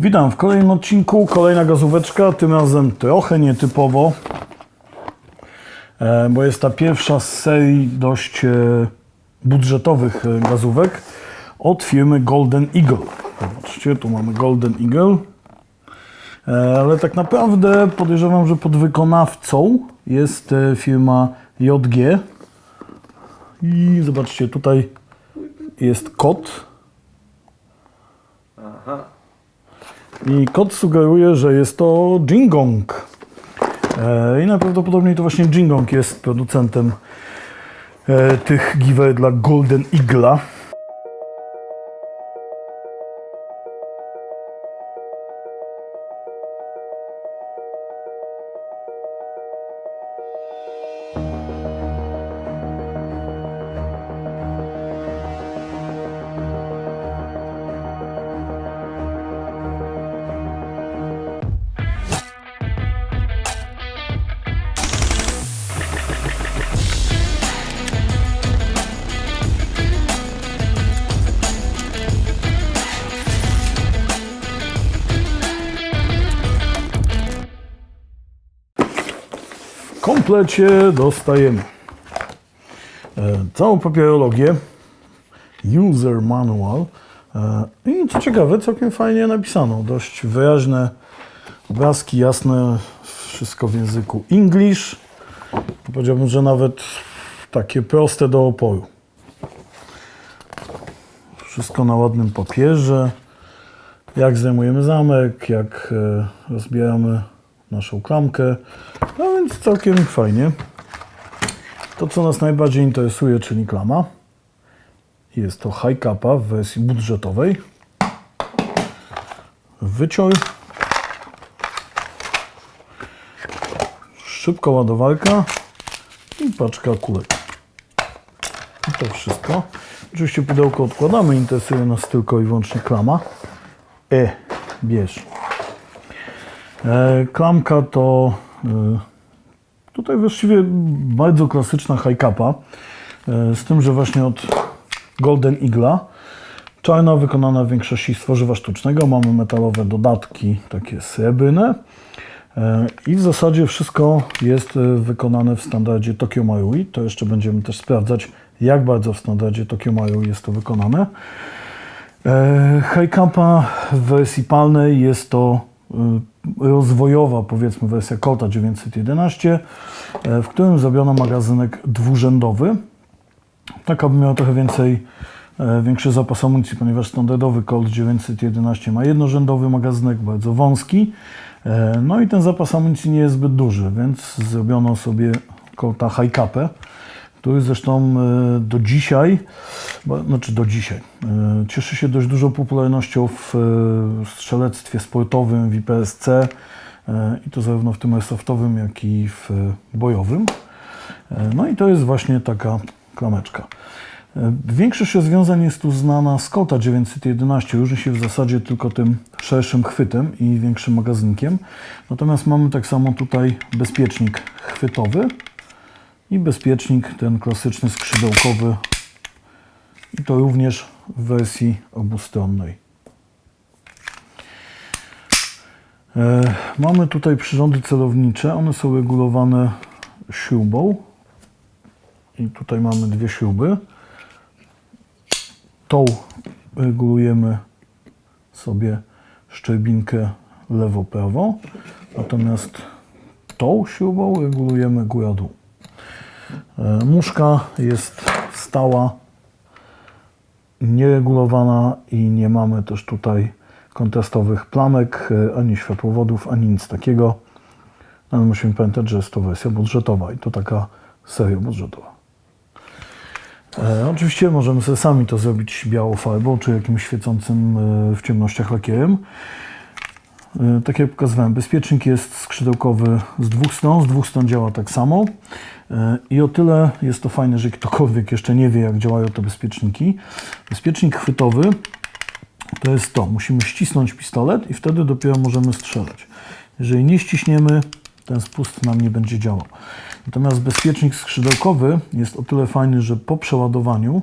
Witam w kolejnym odcinku. Kolejna gazóweczka, tym razem trochę nietypowo, e, bo jest ta pierwsza z serii dość e, budżetowych e, gazówek od firmy Golden Eagle. Zobaczcie, tu mamy Golden Eagle. Ale tak naprawdę podejrzewam, że podwykonawcą jest firma JG. I zobaczcie, tutaj jest kod. I kod sugeruje, że jest to Jingong. E, I najprawdopodobniej to właśnie Jingong jest producentem e, tych giveaway dla Golden Eagle'a. Komplecie dostajemy e, całą papierologię, user manual e, i co ciekawe, całkiem fajnie napisano. Dość wyraźne obrazki, jasne, wszystko w języku English. Powiedziałbym, że nawet takie proste do oporu. Wszystko na ładnym papierze. Jak zdejmujemy zamek, jak e, rozbieramy naszą klamkę. No więc całkiem fajnie. To, co nas najbardziej interesuje, czyli klama. Jest to high capa w wersji budżetowej. Wycior. Szybka ładowarka i paczka kulek. I to wszystko. Oczywiście pudełko odkładamy, interesuje nas tylko i wyłącznie klama. E, bierz. E, Klamka to tutaj właściwie bardzo klasyczna high capa, e, z tym, że właśnie od Golden Eagle'a. Czarna wykonana w większości z tworzywa sztucznego. Mamy metalowe dodatki, takie srebrne. E, I w zasadzie wszystko jest e, wykonane w standardzie Tokyo Marui. To jeszcze będziemy też sprawdzać, jak bardzo w standardzie Tokyo Marui jest to wykonane. E, High w wersji palnej jest to e, rozwojowa, powiedzmy, wersja Kota 911, e, w którym zrobiono magazynek dwurzędowy. Tak, aby miał trochę więcej, e, większy zapas amunicji, ponieważ standardowy Colt 911 ma jednorzędowy magazynek, bardzo wąski. E, No i ten zapas amunicji nie jest zbyt duży, więc zrobiono sobie Colta High Capę, który zresztą e, do dzisiaj, znaczy do dzisiaj, e, cieszy się dość dużą popularnością w e, strzelectwie sportowym, w IPSC i to zarówno w tym airsoftowym, jak i w bojowym. No i to jest właśnie taka klameczka. Większość rozwiązań jest tu znana z Kota 911. Różni się w zasadzie tylko tym szerszym chwytem i większym magazynkiem. Natomiast mamy tak samo tutaj bezpiecznik chwytowy i bezpiecznik ten klasyczny skrzydełkowy. I to również w wersji obustronnej. E, Mamy tutaj przyrządy celownicze. One są regulowane śrubą. I tutaj mamy dwie śruby. Tą regulujemy sobie szczerbinkę lewo-prawo, natomiast tą śrubą regulujemy góra-dół. E, Muszka jest stała, nieregulowana i nie mamy też tutaj kontrastowych plamek, e, ani światłowodów, ani nic takiego. Ale musimy pamiętać, że jest to wersja budżetowa i to taka seria budżetowa. E, oczywiście możemy sobie sami to zrobić białą farbą, czy jakimś świecącym e, w ciemnościach lakierem. E, tak jak pokazywałem, bezpiecznik jest skrzydełkowy z dwóch stron, z dwóch stron działa tak samo. E, I o tyle jest to fajne, że ktokolwiek jeszcze nie wie, jak działają te bezpieczniki. Bezpiecznik chwytowy to jest to. Musimy ścisnąć pistolet i wtedy dopiero możemy strzelać. Jeżeli nie ściśniemy, ten spust nam nie będzie działał. Natomiast bezpiecznik skrzydełkowy jest o tyle fajny, że po przeładowaniu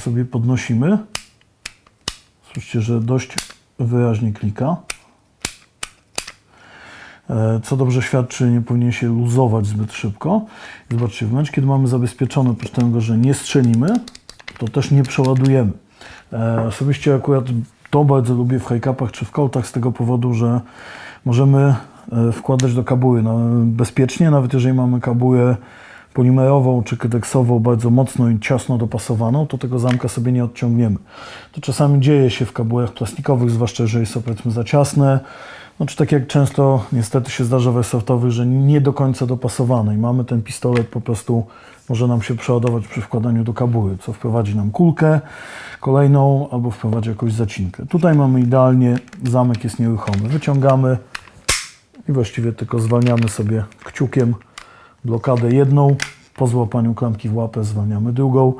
sobie podnosimy. Słyszycie, że dość wyraźnie klika. E, Co dobrze świadczy, nie powinien się luzować zbyt szybko. Zobaczcie, w momencie, kiedy mamy zabezpieczone, tego, że nie strzelimy, to też nie przeładujemy. E, Osobiście akurat to bardzo lubię w high-capach czy w koltach z tego powodu, że możemy e, wkładać do kabuły no, bezpiecznie, nawet jeżeli mamy kabułę polimerową czy kydeksową bardzo mocno i ciasno dopasowaną, to tego zamka sobie nie odciągniemy. To czasami dzieje się w kabułach plastikowych, zwłaszcza jeżeli są powiedzmy za ciasne, no czy tak jak często niestety się zdarza w airsoftowym, że nie do końca dopasowane i mamy ten pistolet po prostu, może nam się przeładować przy wkładaniu do kabuły, co wprowadzi nam kulkę kolejną albo wprowadzi jakąś zacinkę. Tutaj mamy idealnie, zamek jest nieruchomy. Wyciągamy i właściwie tylko zwalniamy sobie kciukiem blokadę jedną, po złapaniu klamki w łapę zwalniamy drugą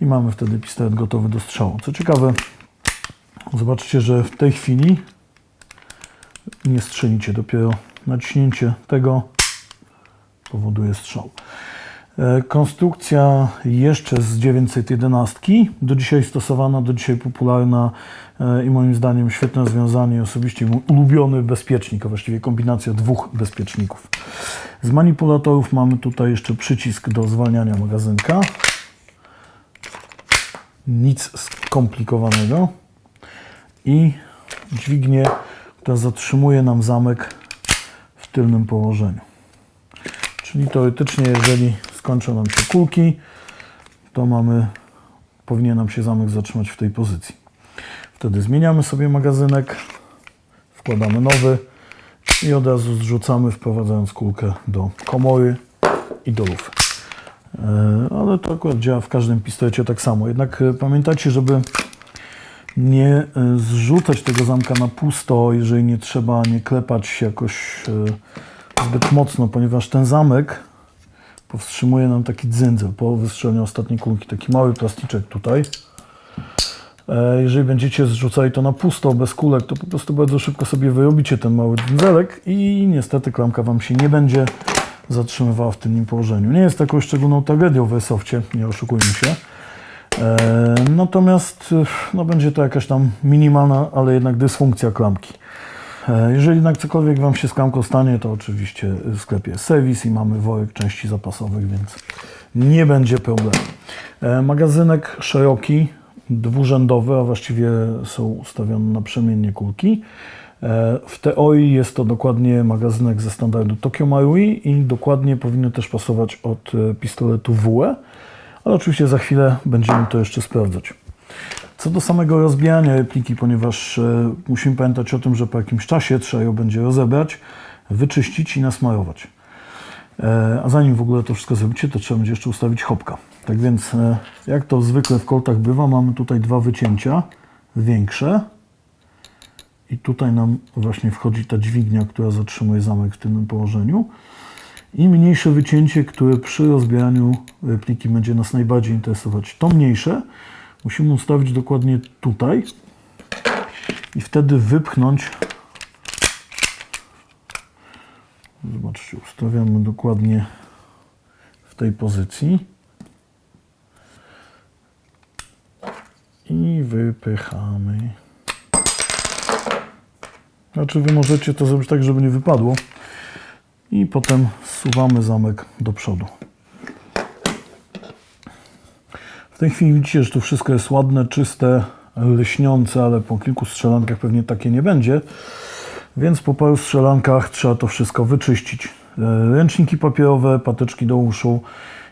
i mamy wtedy pistolet gotowy do strzału. Co ciekawe, zobaczcie, że w tej chwili nie strzelicie, dopiero naciśnięcie tego powoduje strzał. E, Konstrukcja jeszcze z 911, do dzisiaj stosowana, do dzisiaj popularna e, i moim zdaniem świetne rozwiązanie, osobiście mój ulubiony bezpiecznik, a właściwie kombinacja dwóch bezpieczników. Z manipulatorów mamy tutaj jeszcze przycisk do zwalniania magazynka. Nic skomplikowanego. I dźwignię, która zatrzymuje nam zamek w tylnym położeniu. Czyli teoretycznie, jeżeli skończą nam się kulki, to mamy, powinien nam się zamek zatrzymać w tej pozycji. Wtedy zmieniamy sobie magazynek, wkładamy nowy i od razu zrzucamy, wprowadzając kulkę do komory i do lufy. E, Ale to akurat działa w każdym pistolecie tak samo. Jednak e, pamiętajcie, żeby nie e, zrzucać tego zamka na pusto, jeżeli nie trzeba, nie klepać się jakoś e, zbyt mocno, ponieważ ten zamek powstrzymuje nam taki dzyndzel po wystrzeleniu ostatniej kulki, taki mały plasticzek tutaj. E, Jeżeli będziecie zrzucali to na pusto, bez kulek, to po prostu bardzo szybko sobie wyrobicie ten mały dzyndzelek i niestety klamka Wam się nie będzie zatrzymywała w tym położeniu. Nie jest taką szczególną tragedią w nie oszukujmy się. E, Natomiast e, no, będzie to jakaś tam minimalna, ale jednak dysfunkcja klamki. E, Jeżeli jednak cokolwiek Wam się z klamką stanie, to oczywiście w sklepie serwis i mamy worek części zapasowych, więc nie będzie problemu. Magazynek szeroki, dwurzędowy, a właściwie są ustawione naprzemiennie kulki. W teorii jest to dokładnie magazynek ze standardu Tokyo Marui i dokładnie powinno też pasować od pistoletu WE, ale oczywiście za chwilę będziemy to jeszcze sprawdzać. Co do samego rozbijania repliki, ponieważ e, musimy pamiętać o tym, że po jakimś czasie trzeba ją będzie rozebrać, wyczyścić i nasmarować. E, A zanim w ogóle to wszystko zrobicie, to trzeba będzie jeszcze ustawić chopka. Tak więc, e, jak to zwykle w koltach bywa, mamy tutaj dwa wycięcia, większe. I tutaj nam właśnie wchodzi ta dźwignia, która zatrzymuje zamek w tym położeniu. I mniejsze wycięcie, które przy rozbieraniu repliki będzie nas najbardziej interesować. To mniejsze musimy ustawić dokładnie tutaj i wtedy wypchnąć. Zobaczcie, ustawiamy dokładnie w tej pozycji. I wypychamy. Znaczy wy możecie to zrobić tak, żeby nie wypadło. I potem zsuwamy zamek do przodu. W tej chwili widzicie, że tu wszystko jest ładne, czyste, lśniące, ale po kilku strzelankach pewnie takie nie będzie. Więc po paru strzelankach trzeba to wszystko wyczyścić. E, Ręczniki papierowe, patyczki do uszu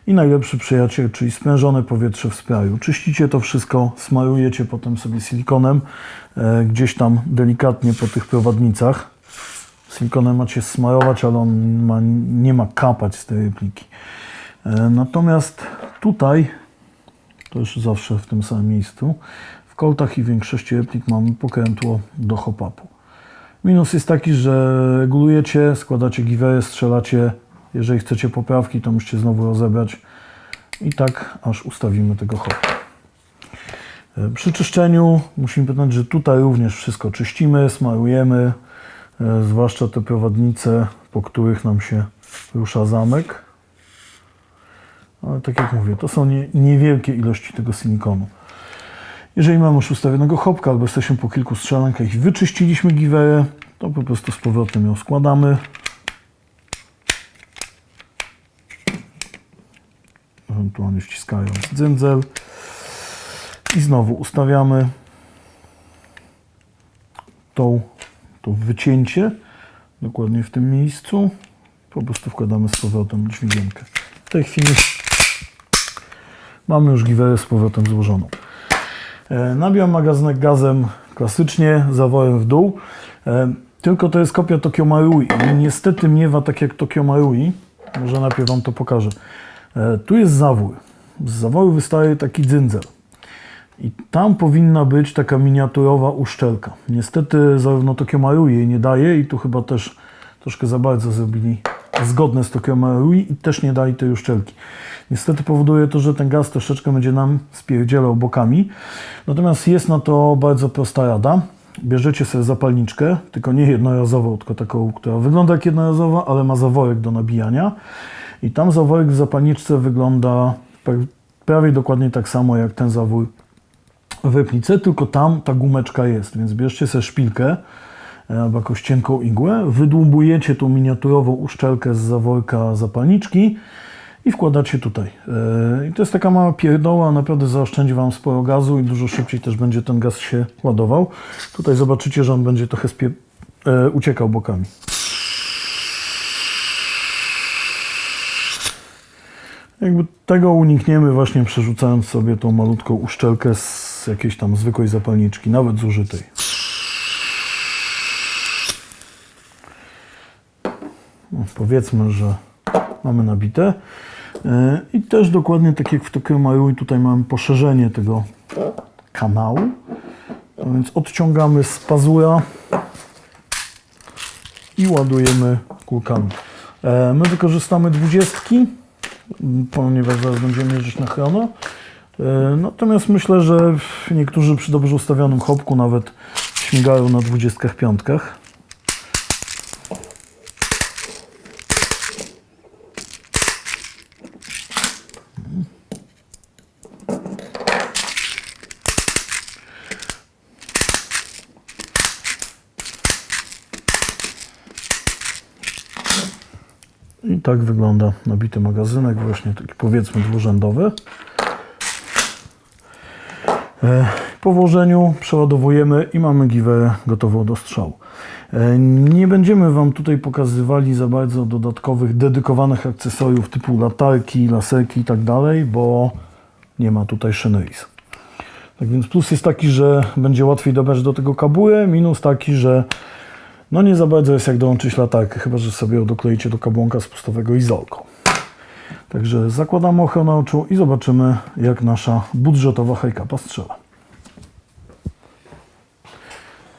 i najlepszy przyjaciel, czyli sprężone powietrze w sprayu. Czyścicie to wszystko, smarujecie potem sobie silikonem e, gdzieś tam delikatnie po tych prowadnicach. Silikonem macie smarować, ale on ma, nie ma kapać z tej repliki. E, Natomiast tutaj, to już zawsze w tym samym miejscu, w koltach i większości replik mamy pokrętło do hop-upu. Minus jest taki, że regulujecie, składacie giwery, strzelacie. Jeżeli chcecie poprawki, to musicie znowu rozebrać. I tak aż ustawimy tego hopa. E, Przy czyszczeniu musimy pamiętać, że tutaj również wszystko czyścimy, smarujemy, zwłaszcza te prowadnice, po których nam się rusza zamek. Ale tak jak mówię, to są nie, niewielkie ilości tego silikonu. Jeżeli mamy już ustawionego hopka albo jesteśmy po kilku strzelankach i wyczyściliśmy giwerę, to po prostu z powrotem ją składamy. Ewentualnie ściskając dzyndzel. I znowu ustawiamy tą, to wycięcie dokładnie w tym miejscu. Po prostu wkładamy z powrotem dźwigienkę. W tej chwili mamy już giwerę z powrotem złożoną. E, Nabijam magazynek gazem klasycznie, zaworem w dół. E, Tylko to jest kopia Tokio Marui. Niestety miewa tak jak Tokio Marui. Może najpierw Wam to pokażę. E, Tu jest zawór. Z zaworu wystaje taki dzyndzel. I tam powinna być taka miniaturowa uszczelka. Niestety zarówno Tokio Marui jej nie daje i tu chyba też troszkę za bardzo zrobili zgodne z Tokio Marui i też nie dali tej uszczelki. Niestety powoduje to, że ten gaz troszeczkę będzie nam spierdzielał bokami. Natomiast jest na to bardzo prosta rada. Bierzecie sobie zapalniczkę, tylko nie jednorazową, tylko taką, która wygląda jak jednorazowa, ale ma zaworek do nabijania. I tam zaworek w zapalniczce wygląda pra- prawie dokładnie tak samo jak ten zawór w replice, tylko tam ta gumeczka jest, więc bierzcie sobie szpilkę e, albo jakąś cienką igłę, wydłubujecie tą miniaturową uszczelkę z zaworka zapalniczki i wkładacie tutaj. E, I to jest taka mała pierdoła, naprawdę zaoszczędzi Wam sporo gazu i dużo szybciej też będzie ten gaz się ładował. Tutaj zobaczycie, że on będzie trochę spie- e, uciekał bokami. Jakby tego unikniemy właśnie przerzucając sobie tą malutką uszczelkę z jakiejś tam zwykłej zapalniczki, nawet zużytej. No, powiedzmy, że mamy nabite. E, I też dokładnie tak jak w Tokyo Marui, tutaj mamy poszerzenie tego kanału. A więc odciągamy z pazura i ładujemy kulkami. E, My wykorzystamy dwudziestki, ponieważ zaraz będziemy jeździć na chrono. E, Natomiast myślę, że niektórzy przy dobrze ustawionym hopku nawet śmigają na dwudziestkach piątkach. I tak wygląda nabity magazynek, właśnie taki powiedzmy dwurzędowy. E, Po włożeniu przeładowujemy i mamy giwerę gotową do strzału. E, Nie będziemy Wam tutaj pokazywali za bardzo dodatkowych, dedykowanych akcesoriów typu latarki, laserki i tak dalej, bo nie ma tutaj szyneris. Tak więc plus jest taki, że będzie łatwiej dobrać do tego kabułę, minus taki, że no nie za bardzo jest jak dołączyć latarkę, chyba że sobie dokleicie do kabłonka spustowego izolką. Także zakładamy ochronę oczu i zobaczymy jak nasza budżetowa hejkapa strzela.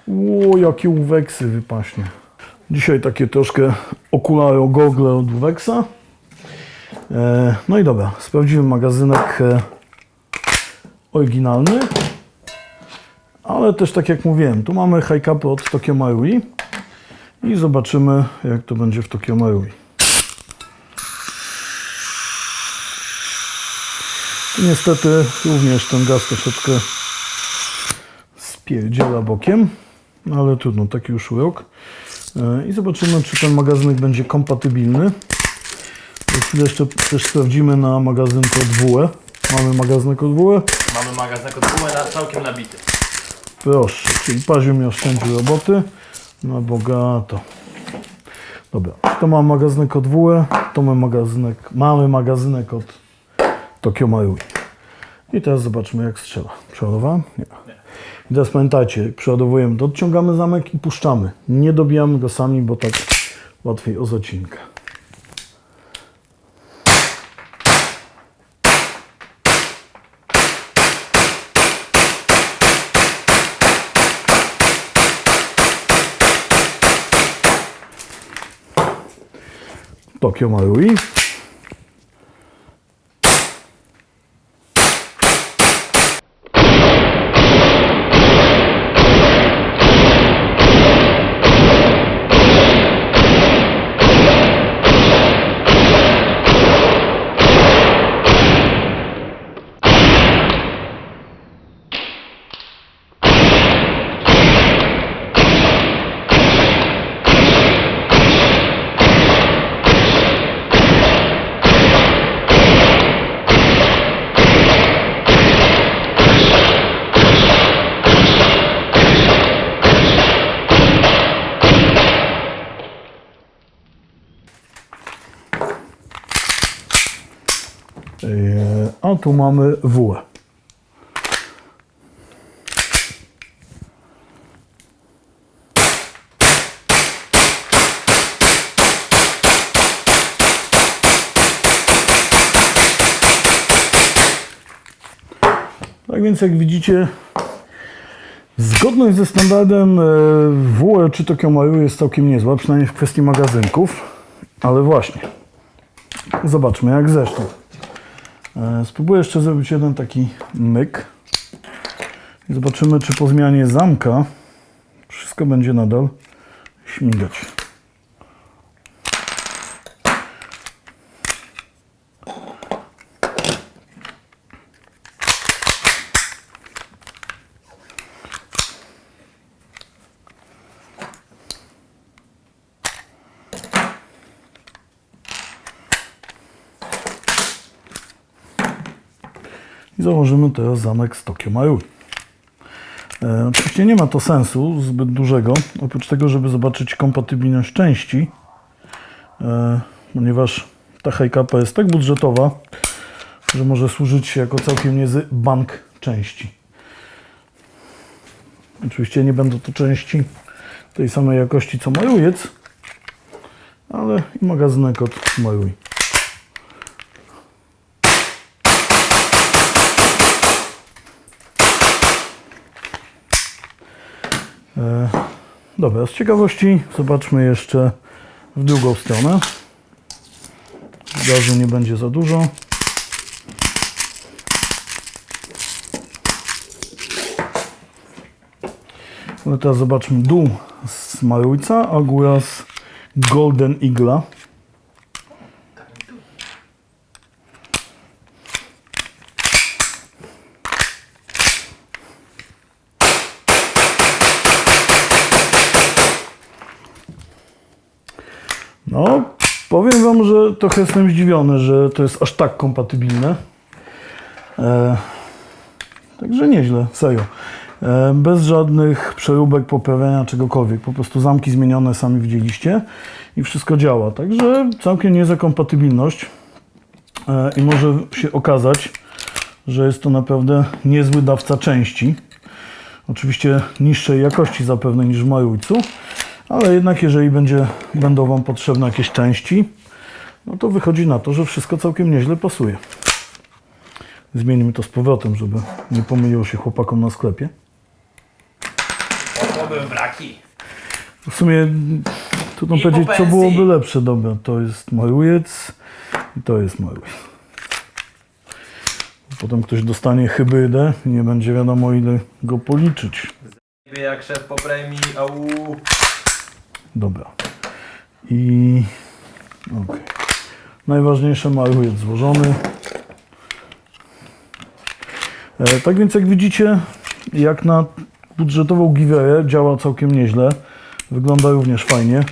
Ło, jakie uweksy wypaśnie. Dzisiaj takie troszkę okulary, gogle od uweksa. E, no i dobra, sprawdzimy magazynek e, oryginalny. Ale też tak jak mówiłem, tu mamy high od Tokyo Marui i zobaczymy jak to będzie w Tokyo Marui. Niestety również ten gaz troszeczkę spierdziela bokiem, no ale trudno, taki już urok. E, I zobaczymy, czy ten magazynek będzie kompatybilny. Za chwilę jeszcze też sprawdzimy na magazynku od WE. Mamy magazynek od WE. Mamy magazynek od WE na całkiem nabity. Proszę, czyli Paziu mi oszczędził roboty na bogato. Dobra, to mam magazynek od WE, to mamy magazynek, mamy magazynek od Tokyo Marui. I teraz zobaczmy jak strzela. Przeładowałem? Nie. I teraz pamiętajcie, przeładowujemy, to odciągamy zamek i puszczamy. Nie dobijamy go sami, bo tak łatwiej o zacinkę. Tokyo Marui. A tu mamy WE. Tak więc jak widzicie, zgodność ze standardem WE czy Tokyo Maru jest całkiem niezła, przynajmniej w kwestii magazynków. Ale właśnie, zobaczmy jak zresztą. E, Spróbuję jeszcze zrobić jeden taki myk. I zobaczymy, czy po zmianie zamka wszystko będzie nadal śmigać. Założymy teraz zamek z Tokio Maru. E, oczywiście nie ma to sensu zbyt dużego, oprócz tego, żeby zobaczyć kompatybilność części, e, ponieważ ta hejkapa jest tak budżetowa, że może służyć jako całkiem niezły bank części. Oczywiście nie będą to części tej samej jakości co Majujec, ale i magazynek od Majuj. Dobra, z ciekawości zobaczmy jeszcze w drugą stronę. Gazu nie będzie za dużo. Ale teraz zobaczmy dół z Marujca, a góra z Golden Igla. No, powiem Wam, że trochę jestem zdziwiony, że to jest aż tak kompatybilne. E, także nieźle, serio. E, bez żadnych przeróbek, poprawiania czegokolwiek. Po prostu zamki zmienione sami widzieliście i wszystko działa. Także całkiem niezła kompatybilność. E, I może się okazać, że jest to naprawdę niezły dawca części. Oczywiście niższej jakości zapewne niż w Majujcu, ale jednak jeżeli będzie, będą Wam potrzebne jakieś części, no to wychodzi na to, że wszystko całkiem nieźle pasuje. Zmienimy to z powrotem, żeby nie pomyliło się chłopakom na sklepie. To były braki. W sumie trudno I po powiedzieć, co byłoby lepsze. Dobra, to jest Majujec i to jest Majujec. Potem ktoś dostanie hybrydę i nie będzie wiadomo ile go policzyć. Jak szef po premii, au. Dobra. I okej. Najważniejsze Majujec złożony. E, tak więc jak widzicie, jak na budżetową giwerę działa całkiem nieźle. Wygląda również fajnie.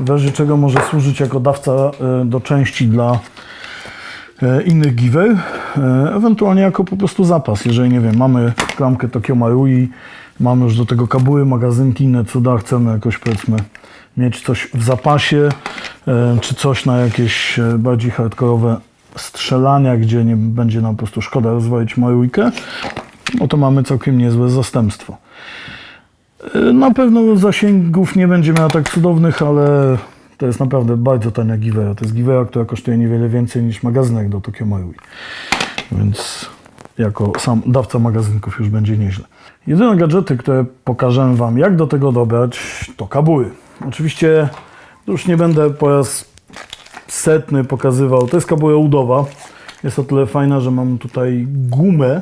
W razie czego może służyć jako dawca e, do części dla e, innych giver, e, ewentualnie jako po prostu zapas. Jeżeli nie wiem, mamy klamkę Tokio Marui, mamy już do tego kabuły, magazynki, inne cuda, chcemy jakoś powiedzmy mieć coś w zapasie, czy coś na jakieś e, bardziej hardkorowe strzelania, gdzie nie będzie nam po prostu szkoda rozwalić Marujkę, no to mamy całkiem niezłe zastępstwo. E, Na pewno zasięgów nie będzie miała tak cudownych, ale to jest naprawdę bardzo tania giwera. To jest giwera, która kosztuje niewiele więcej niż magazynek do Tokio Marui. Więc jako sam dawca magazynków już będzie nieźle. Jedyne gadżety, które pokażę Wam, jak do tego dobrać, to kabuły. Oczywiście już nie będę po raz setny pokazywał. To jest kabuła udowa. Jest o tyle fajna, że mam tutaj gumę,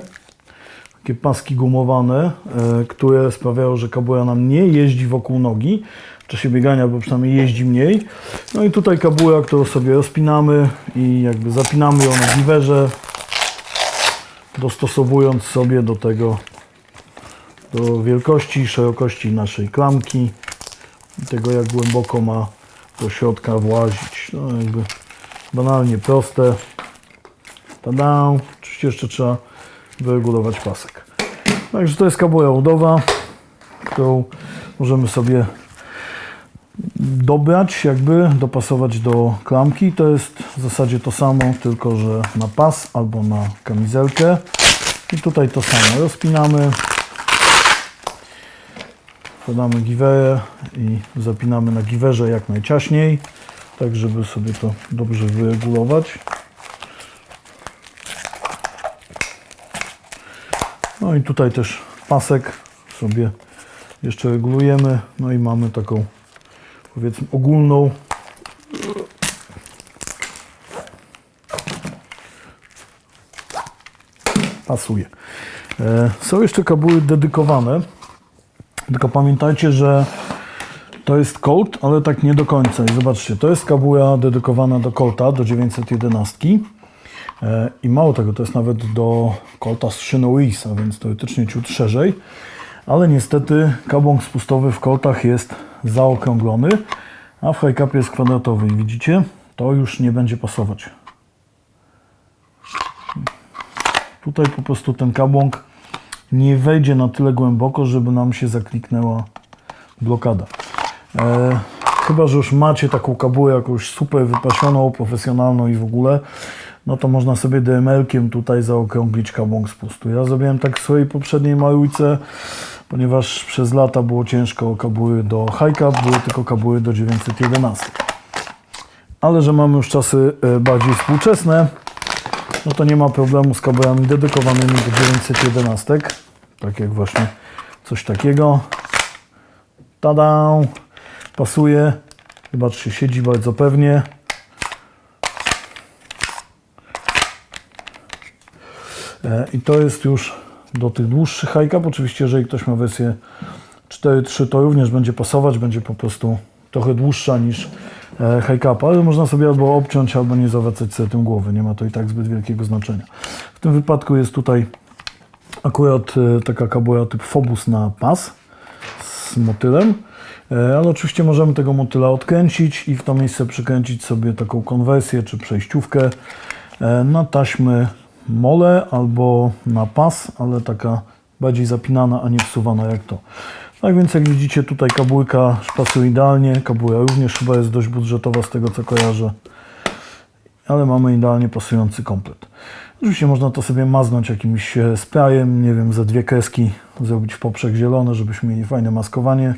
takie paski gumowane, e, które sprawiają, że kabuła nam nie jeździ wokół nogi w czasie biegania, bo przynajmniej jeździ mniej. No i tutaj kabuła, którą sobie rozpinamy i jakby zapinamy ją na giwerze, dostosowując sobie do tego, do wielkości szerokości naszej klamki i tego, jak głęboko ma do środka włazić. No jakby banalnie proste. Tada! Oczywiście jeszcze trzeba wyregulować pasek. Także to jest kabuła udowa, którą możemy sobie dobrać, jakby dopasować do klamki. To jest w zasadzie to samo, tylko że na pas albo na kamizelkę. I tutaj to samo. Rozpinamy, wkładamy giwerę i zapinamy na giwerze jak najciaśniej, tak żeby sobie to dobrze wyregulować. No i tutaj też pasek sobie jeszcze regulujemy. No i mamy taką powiedzmy ogólną pasuje. E, Są jeszcze kabuły dedykowane, tylko pamiętajcie, że to jest Colt, ale tak nie do końca. I zobaczcie, to jest kabuła dedykowana do Colta, do 911. E, I mało tego, to jest nawet do Colta z szyną więc teoretycznie ciut szerzej. Ale niestety kabłąk spustowy w Coltach jest zaokrąglony, a w high jest kwadratowy. I widzicie, to już nie będzie pasować. Tutaj po prostu ten kabłąk nie wejdzie na tyle głęboko, żeby nam się zakliknęła blokada. E, chyba, że już macie taką kabułę jakąś super wypasioną, profesjonalną i w ogóle, no to można sobie DML-kiem tutaj zaokrąglić kabłąk spustu. Ja zrobiłem tak w swojej poprzedniej małujce, ponieważ przez lata było ciężko kabuły do high cap, były tylko kabuły do 911. Ale że mamy już czasy e, bardziej współczesne, no to nie ma problemu z kabelami dedykowanymi do 911. Tak jak właśnie coś takiego. Tada! Pasuje. Zobaczcie, siedzi bardzo pewnie. E, I to jest już do tych dłuższych high Oczywiście, jeżeli ktoś ma wersję 4.3, to również będzie pasować. Będzie po prostu trochę dłuższa niż e, high cap, ale można sobie albo obciąć, albo nie zawracać sobie tym głowy. Nie ma to i tak zbyt wielkiego znaczenia. W tym wypadku jest tutaj akurat e, taka kabuła typ Phobus na pas z motylem. E, Ale oczywiście możemy tego motyla odkręcić i w to miejsce przykręcić sobie taką konwersję czy przejściówkę na taśmę mole albo na pas, ale taka bardziej zapinana, a nie wsuwana jak to. Tak więc jak widzicie tutaj kabułka pasuje idealnie, kabuła również chyba jest dość budżetowa z tego co kojarzę, ale mamy idealnie pasujący komplet. Oczywiście można to sobie maznąć jakimś e, sprayem, nie wiem, ze dwie kreski zrobić w poprzek zielony, żebyśmy mieli fajne maskowanie.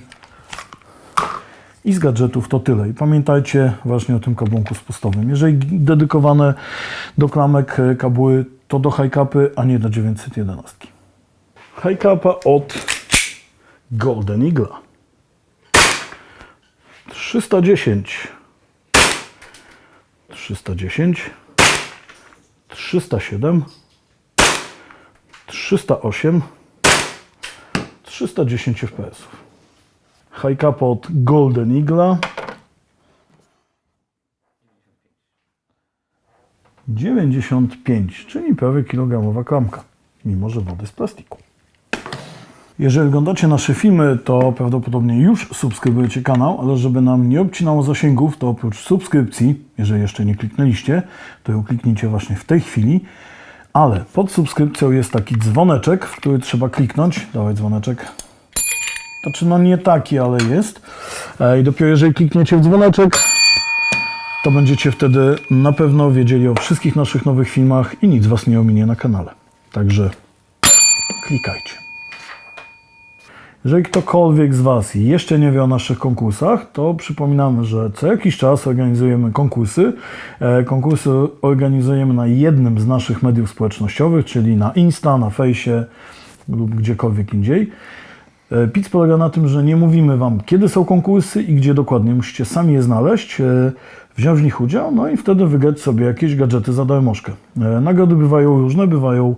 I z gadżetów to tyle. I pamiętajcie właśnie o tym kabłonku spustowym. Jeżeli dedykowane do klamek e, kabuły, to do high capy, a nie do 911. High capa od Golden Eagle. 310. 310. 307. 308. 310 fps. High cap od Golden Eagle. 95, czyli prawie kilogramowa klamka, mimo że wody z plastiku. Jeżeli oglądacie nasze filmy, to prawdopodobnie już subskrybujecie kanał, ale żeby nam nie obcinało zasięgów, to oprócz subskrypcji, jeżeli jeszcze nie kliknęliście, to ją kliknijcie właśnie w tej chwili. Ale pod subskrypcją jest taki dzwoneczek, w który trzeba kliknąć. Dawaj dzwoneczek. Znaczy, no nie taki, ale jest. E, I dopiero jeżeli klikniecie w dzwoneczek, to będziecie wtedy na pewno wiedzieli o wszystkich naszych nowych filmach i nic Was nie ominie na kanale. Także klikajcie. Jeżeli ktokolwiek z Was jeszcze nie wie o naszych konkursach, to przypominamy, że co jakiś czas organizujemy konkursy. E, Konkursy organizujemy na jednym z naszych mediów społecznościowych, czyli na Insta, na Fejsie lub gdziekolwiek indziej. E, PIC polega na tym, że nie mówimy Wam, kiedy są konkursy i gdzie dokładnie. Musicie sami je znaleźć, e, wziąć w nich udział, no i wtedy wygrać sobie jakieś gadżety za darmożkę. Nagrody bywają różne, bywają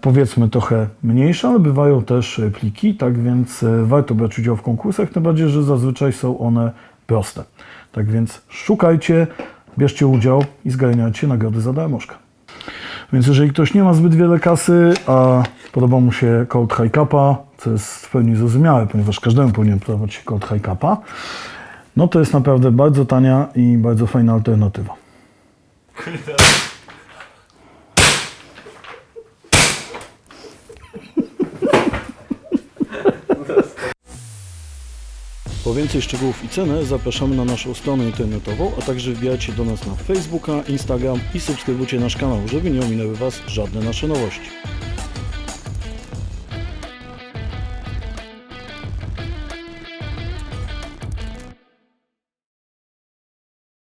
powiedzmy trochę mniejsze, ale bywają też e, pliki, tak więc e, warto brać udział w konkursach, tym bardziej, że zazwyczaj są one proste. Tak więc szukajcie, bierzcie udział i zgarniajcie nagrody za darmożkę. Więc jeżeli ktoś nie ma zbyt wiele kasy, a podoba mu się Cold High Kappa, co jest w pełni zrozumiałe, ponieważ każdemu powinien podobać się Cold High Kappa, no to jest naprawdę bardzo tania i bardzo fajna alternatywa. więcej szczegółów i cenę zapraszamy na naszą stronę internetową, a także wbijajcie do nas na Facebooka, Instagram i subskrybujcie nasz kanał, żeby nie ominęły Was żadne nasze nowości.